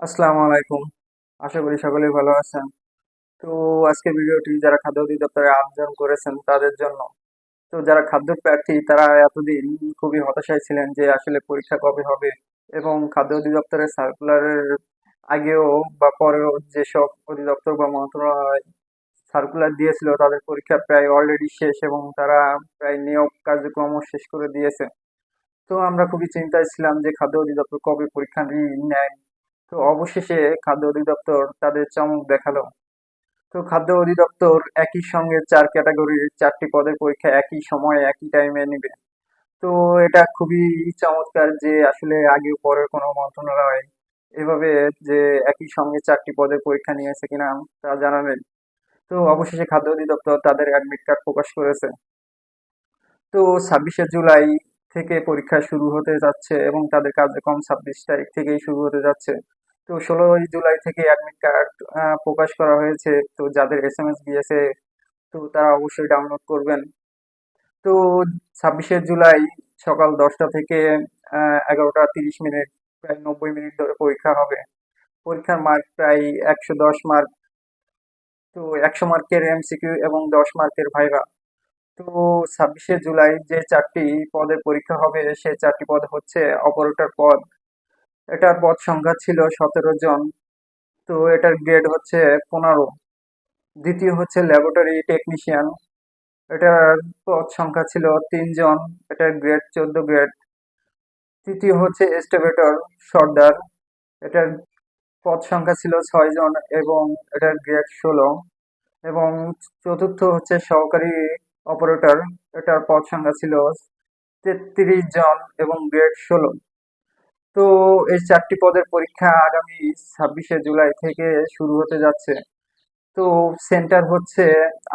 আসসালামু আলাইকুম। আশা করি সকলেই ভালো আছেন। তো আজকের ভিডিওটি যারা খাদ্য অধিদপ্তরে আবেদন করেছেন তাদের জন্য। তো যারা খাদ্য প্রার্থী তারা এতদিন খুবই হতাশায় ছিলেন যে আসলে পরীক্ষা কবে হবে এবং খাদ্য অধিদপ্তরের সার্কুলারের আগেও বা পরেও যেসব অধিদপ্তর বা মন্ত্রণালয় সার্কুলার দিয়েছিল তাদের পরীক্ষা প্রায় অলরেডি শেষ এবং তারা প্রায় নিয়োগ কার্যক্রমও শেষ করে দিয়েছে। তো আমরা খুবই চিন্তায় ছিলাম যে খাদ্য অধিদপ্তর কবে পরীক্ষা নেয় তো অবশেষে খাদ্য অধিদপ্তর তাদের চমক দেখাল। তো খাদ্য অধিদপ্তর একই সঙ্গে চার ক্যাটাগরির চারটি পদের পরীক্ষা একই সময়ে, একই টাইমে নেবে। তো এটা খুবই চমৎকার যে আসলে আগে পরের কোনো মন্ত্রণালয় এভাবে যে একই সঙ্গে চারটি পদের পরীক্ষা নিয়েছে কিনা তা জানাবেন তো অবশেষে খাদ্য অধিদপ্তর তাদের অ্যাডমিট কার্ড প্রকাশ করেছে। তো ছাব্বিশে জুলাই থেকে পরীক্ষা শুরু হতে যাচ্ছে এবং তাদের কার্যক্রম ছাব্বিশ তারিখ থেকেই শুরু হতে যাচ্ছে। তো ষোলোই জুলাই থেকে অ্যাডমিট কার্ড প্রকাশ করা হয়েছে। তো যাদের এস এম এস দিয়েছে, তো তারা অবশ্যই ডাউনলোড করবেন। তো ছাব্বিশে জুলাই সকাল দশটা থেকে এগারোটা তিরিশ মিনিট, প্রায় নব্বই মিনিট ধরে পরীক্ষা হবে। পরীক্ষার মার্ক প্রায় একশো দশ মার্ক তো একশো মার্কের এমসিকিউ এবং দশ মার্কের ভাইভা তো ছাব্বিশে জুলাই যে চারটি পদের পরীক্ষা হবে সেই চারটি পদ হচ্ছে অপারেটর পদ। এটার পদ সংখ্যা ছিল সতেরো জন। তো এটার গ্রেড হচ্ছে পনেরো। দ্বিতীয় হচ্ছে ল্যাবরেটরি টেকনিশিয়ান এটার পদ সংখ্যা ছিল তিনজন এটার গ্রেড চোদ্দ গ্রেড তৃতীয় হচ্ছে এস্টিভেটর সর্দার। এটার পদ সংখ্যা ছিল ছয় জন এবং এটার গ্রেড ষোলো। এবং চতুর্থ হচ্ছে সহকারী অপারেটর এটার পদ সংখ্যা ছিল তেত্রিশ জন এবং গ্রেড ষোলো। তো এই চারটি পদের পরীক্ষা আগামী ছাব্বিশে জুলাই থেকে শুরু হতে যাচ্ছে। তো সেন্টার হচ্ছে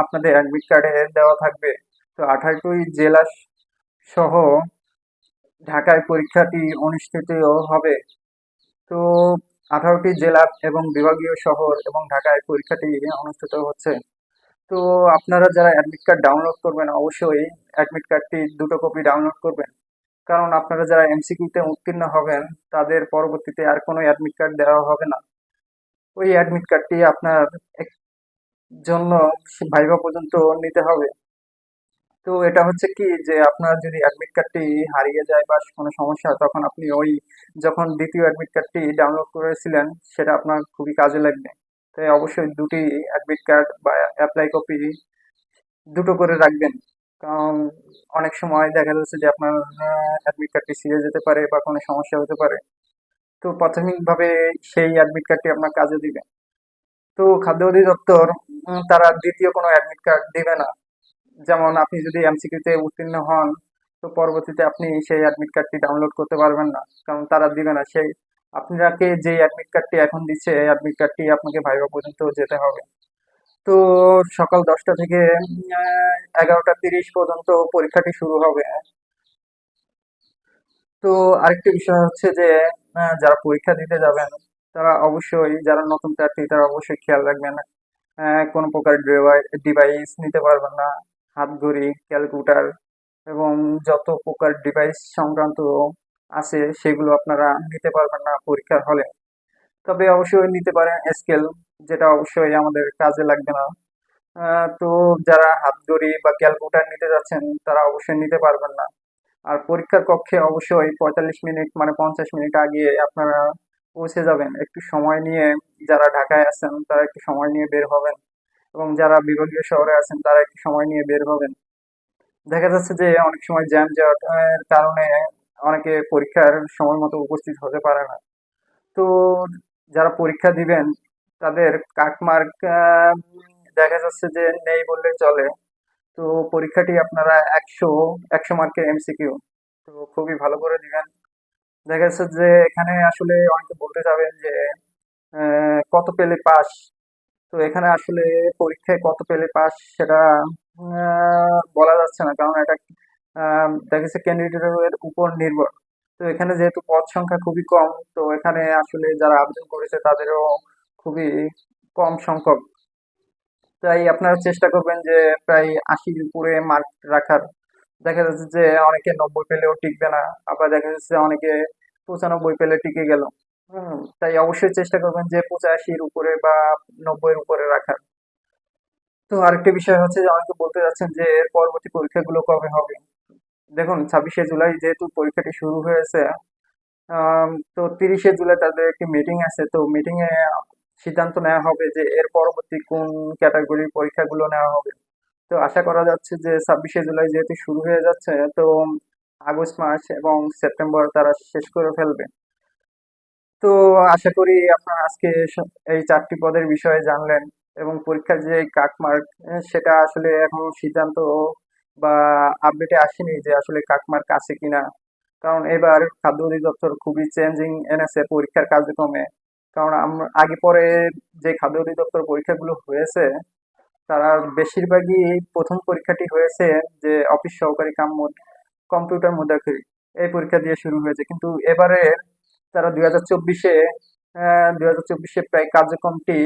আপনাদের অ্যাডমিট কার্ডে দেওয়া থাকবে। তো আঠারোটি জেলা সহ ঢাকায় পরীক্ষাটি অনুষ্ঠিত হবে। তো আঠারোটি জেলা এবং বিভাগীয় শহর এবং ঢাকায় পরীক্ষাটি অনুষ্ঠিত হচ্ছে। তো আপনারা যারা অ্যাডমিট কার্ড ডাউনলোড করবেন, অবশ্যই অ্যাডমিট কার্ডটি দুটো কপি ডাউনলোড করবেন। কারণ আপনারা যারা এমসিকিউতে উত্তীর্ণ হবেন, তাদের পরবর্তীতে আর কোনো অ্যাডমিট কার্ড দেওয়া হবে না। ওই অ্যাডমিট কার্ডটি আপনার জন্য ভাইভা পর্যন্ত নিতে হবে। তো এটা হচ্ছে কি যে আপনার যদি অ্যাডমিট কার্ডটি হারিয়ে যায় বা কোনো সমস্যা তখন আপনি ওই যখন দ্বিতীয় অ্যাডমিট কার্ডটি ডাউনলোড করেছিলেন, সেটা আপনার খুবই কাজে লাগবে। তাই অবশ্যই দুটি অ্যাডমিট কার্ড বা অ্যাপ্লাই কপি দুটো করে রাখবেন। কারণ অনেক সময় দেখা যাচ্ছে যে আপনার অ্যাডমিট কার্ডটি ছিঁড়ে যেতে পারে বা কোনো সমস্যা হতে পারে। তো প্রাথমিকভাবে সেই অ্যাডমিট কার্ডটি আপনার কাজে দিবে। তো খাদ্য অধিদপ্তর তারা দ্বিতীয় কোনো অ্যাডমিট কার্ড দেবে না। যেমন আপনি যদি এমসিকিউতে উত্তীর্ণ হন, তো পরবর্তীতে আপনি সেই অ্যাডমিট কার্ডটি ডাউনলোড করতে পারবেন না। কারণ তারা দিবে না। সেই, আপনাকে যে অ্যাডমিট কার্ডটি এখন দিচ্ছে অ্যাডমিট কার্ডটি আপনাকে ভাইবা পর্যন্ত যেতে হবে। তো সকাল দশটা থেকে এগারোটা তিরিশ পর্যন্ত পরীক্ষাটি শুরু হবে। তো আরেকটি বিষয় হচ্ছে যে যারা পরীক্ষা দিতে যাবেন, তারা অবশ্যই, যারা নতুন প্রার্থী, তারা অবশ্যই খেয়াল রাখবেন কোনো প্রকার ডিভাইস নিতে পারবেন না। হাত ঘড়ি, ক্যালকুলেটার এবং যত প্রকার ডিভাইস সংক্রান্ত আছে, সেগুলো আপনারা নিতে পারবেন না পরীক্ষার হলে। তবে অবশ্যই নিতে পারেন স্কেল যেটা অবশ্যই আমাদের কাজে লাগবে না। তো যারা হাত ঘড়ি বা ক্যালকুলেটার নিতে যাচ্ছেন, তারা অবশ্যই নিতে পারবেন না। আর পরীক্ষার কক্ষে অবশ্যই পঁয়তাল্লিশ মিনিট মানে পঞ্চাশ মিনিট আগে আপনারা পৌঁছে যাবেন। একটু সময় নিয়ে যারা ঢাকায় আছেন, তারা একটু সময় নিয়ে বের হবেন। এবং যারা বিভাগীয় শহরে আছেন, তারা একটু সময় নিয়ে বের হবেন। দেখা যাচ্ছে যে অনেক সময় জ্যাম জটের কারণে অনেকে পরীক্ষার সময় মতো উপস্থিত হতে পারে না। তো যারা পরীক্ষা দিবেন তাদের কাটমার্ক দেখা যাচ্ছে যে নেই বললে চলে। তো পরীক্ষাটি আপনারা একশো একশো মার্কের এমসিকিউ তো খুবই ভালো করে দিবেন। দেখা যাচ্ছে যে এখানে আসলে অনেকে বলতে যাবেন যে কত পেলে পাস? তো এখানে আসলে পরীক্ষায় কত পেলে পাস সেটা বলা যাচ্ছে না। কারণ এটা দেখা যাচ্ছে ক্যান্ডিডেটের উপর নির্ভর। তো এখানে যেহেতু পদ সংখ্যা খুবই কম, তো এখানে আসলে যারা আবেদন করেছে তাদেরও খুবই কম সংখ্যক তাই আপনারা চেষ্টা করবেন যে প্রায় আশির উপরে মার্ক রাখার দেখা যাচ্ছে যে অনেকে নব্বই পেলেও টিকবে না আবার দেখা যাচ্ছে অনেকে পঁচানব্বই পেলে টিকে গেল হুম, তাই অবশ্যই চেষ্টা করবেন যে পঁচাশির উপরে বা 90 এর উপরে রাখার। তো আরেকটি বিষয় হচ্ছে যে অনেকে বলতে যাচ্ছেন যে এর পরবর্তী পরীক্ষাগুলো কবে হবে? দেখুন 26শে জুলাই যেহেতু পরীক্ষাটি শুরু হয়েছে, তো 30শে জুলাই তাদের একটি মিটিং আছে। তো মিটিং এ সিদ্ধান্ত নেওয়া হবে যে এর পরবর্তী কোন ক্যাটেগরির পরীক্ষাগুলো নেওয়া হবে। তো আশা করা যাচ্ছে যে 26শে জুলাই যেহেতু শুরু হয়ে যাচ্ছে, তো আগস্ট মাস এবং সেপ্টেম্বর তারা শেষ করে ফেলবে। তো আশা করি আপনারা আজকে এই চারটি পদের বিষয়ে জানলেন এবং পরীক্ষার যে কাকমার্ক সেটা আসলে এখন সিদ্ধান্ত বা আপডেটে আসেনি যে আসলে কাকমার্ক আছে কিনা। কারণ এবার খাদ্য অধিদপ্তর খুবই চেঞ্জিং এনেছে পরীক্ষার কার্যক্রমে। কারণ আমরা আগে পরে যে খাদ্য অধিদপ্তর পরীক্ষাগুলো হয়েছে, তারা বেশিরভাগই প্রথম পরীক্ষাটি হয়েছে যে অফিস সহকারী কাম কম্পিউটার মুদ্রাক্ষরিক এই পরীক্ষা দিয়ে শুরু হয়েছে। কিন্তু এবারে তারা ২০২৪ এ অ্যা ২০২৪ এ প্রায় কার্যক্রমটি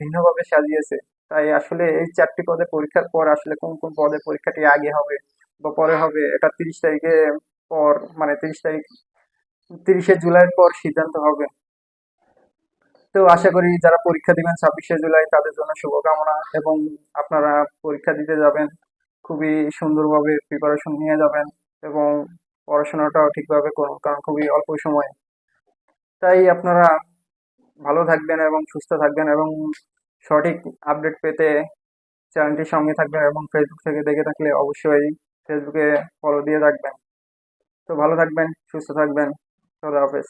ভিন্নভাবে সাজিয়েছে। তাই আসলে এই চারটি পদে পরীক্ষার পর আসলে কোন, কোন পদের পরীক্ষাটি আগে হবে বা পরে হবে এটা ৩০ তারিখের পর মানে ৩০ তারিখ ৩০শে জুলাইয়ের পর সিদ্ধান্ত হবে। তো আশা করি যারা পরীক্ষা দিবেন ২৬শে জুলাই তাদের জন্য শুভকামনা এবং আপনারা পরীক্ষা দিতে যাবেন। খুবই সুন্দরভাবে প্রিপারেশন নিয়ে যাবেন এবং পড়াশোনাটাও ঠিকভাবে করুন কারণ খুবই অল্প সময়। তাই আপনারা ভালো থাকবেন এবং সুস্থ থাকবেন এবং সঠিক আপডেট পেতে চ্যানেলটির সঙ্গে থাকবেন এবং ফেসবুক থেকে দেখে থাকলে অবশ্যই ফেসবুকে ফলো দিয়ে রাখবেন। তো ভালো থাকবেন, সুস্থ থাকবেন। খোদা হাফেজ।